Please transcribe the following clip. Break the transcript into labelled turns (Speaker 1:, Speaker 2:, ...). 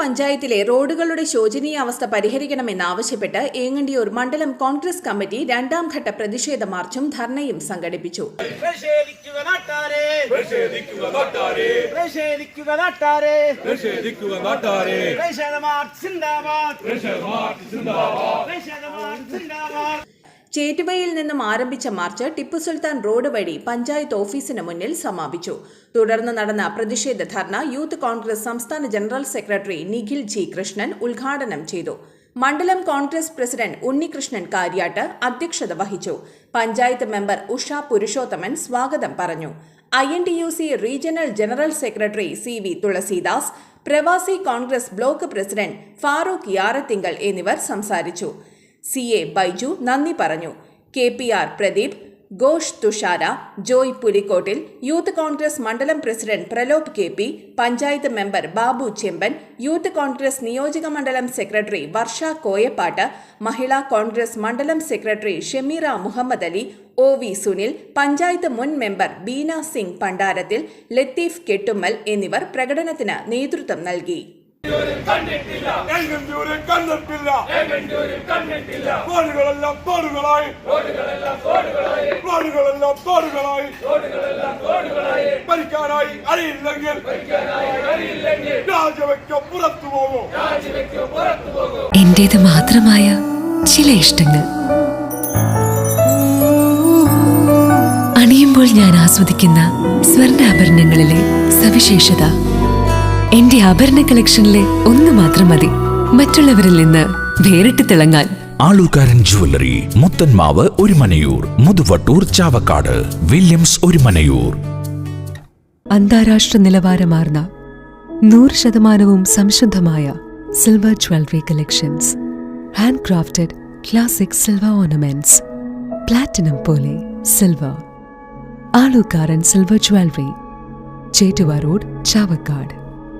Speaker 1: പഞ്ചായത്തിലെ റോഡുകളുടെ ശോചനീയാവസ്ഥ പരിഹരിക്കണമെന്നാവശ്യപ്പെട്ട് ഏങ്ങണ്ടിയൂർ മണ്ഡലം കോൺഗ്രസ് കമ്മിറ്റി രണ്ടാം ഘട്ട പ്രതിഷേധ മാർച്ചും ധർണയും സംഘടിപ്പിച്ചു. ചേറ്റുവയിൽ നിന്നും ആരംഭിച്ച മാർച്ച് ടിപ്പു സുൽത്താൻ റോഡ് വഴി പഞ്ചായത്ത് ഓഫീസിന് മുന്നിൽ സമാപിച്ചു. തുടർന്ന് നടന്ന പ്രതിഷേധ ധർണ യൂത്ത് കോൺഗ്രസ് സംസ്ഥാന general secretary Nikhil G Krishnan ഉദ്ഘാടനം ചെയ്തു. മണ്ഡലം കോൺഗ്രസ് പ്രസിഡന്റ് ഉണ്ണികൃഷ്ണൻ കാര്യാട്ട് അധ്യക്ഷത വഹിച്ചു. പഞ്ചായത്ത് മെമ്പർ ഉഷ പുരുഷോത്തമൻ സ്വാഗതം പറഞ്ഞു. I N T U C regional general secretary C V Thulasidas പ്രവാസി കോൺഗ്രസ് ബ്ലോക്ക് പ്രസിഡന്റ് ഫാറൂഖ് യാറത്തിങ്കൽ എന്നിവർ സംസാരിച്ചു. സി എ ബൈജു നന്ദി പറഞ്ഞു. K P R Pradeep Ghosh Thushara Joy Pulikkottil youth Congress മണ്ഡലം president Pralop K P panchayat member Babu Chemban youth Congress നിയോജക മണ്ഡലം secretary Varsha കോയപ്പാട്ട് Mahila Congress മണ്ഡലം secretary Shemeera Muhammad Ali O V Sunil panchayat മുൻ member Beena Singh Pandarathil Latheef Kettummal എന്നിവർ പ്രകടനത്തിന് നേതൃത്വം നൽകി.
Speaker 2: കണ്ടിട്ടില്ല. തോടുകളായി. തോടുകളായി. ഭരിക്കാനായി അറിയില്ലെങ്കിൽ രാജവയ്ക്ക് പുറത്തു പോകും.
Speaker 3: എന്റേത് മാത്രമായ ചില ഇഷ്ടങ്ങൾ. അണിയുമ്പോൾ ഞാൻ ആസ്വദിക്കുന്ന സ്വർണാഭരണങ്ങളിലെ സവിശേഷത. എന്റെ ആഭരണ കളക്ഷനിലെ ഒന്ന് മാത്രം മതി. മറ്റുള്ളവരിൽ നിന്ന് വേറിട്ട് തിളങ്ങാൻ.
Speaker 4: ആലുകാരൻ ജുവല്ലറി മുത്തൻമാവ് ഒരുമനയൂർ മുതുവട്ടൂർ ചാവക്കാട് വില്യംസ് ഒരുമനയൂർ
Speaker 3: അന്താരാഷ്ട്ര നിലവാരമാർന്ന നൂറ് ശതമാനവും സംശുദ്ധമായ silver jewellery collections hand crafted classic silver ornaments platinum പോലെ silver Alukkaran silver jewellery Chettuva road Chavakkad.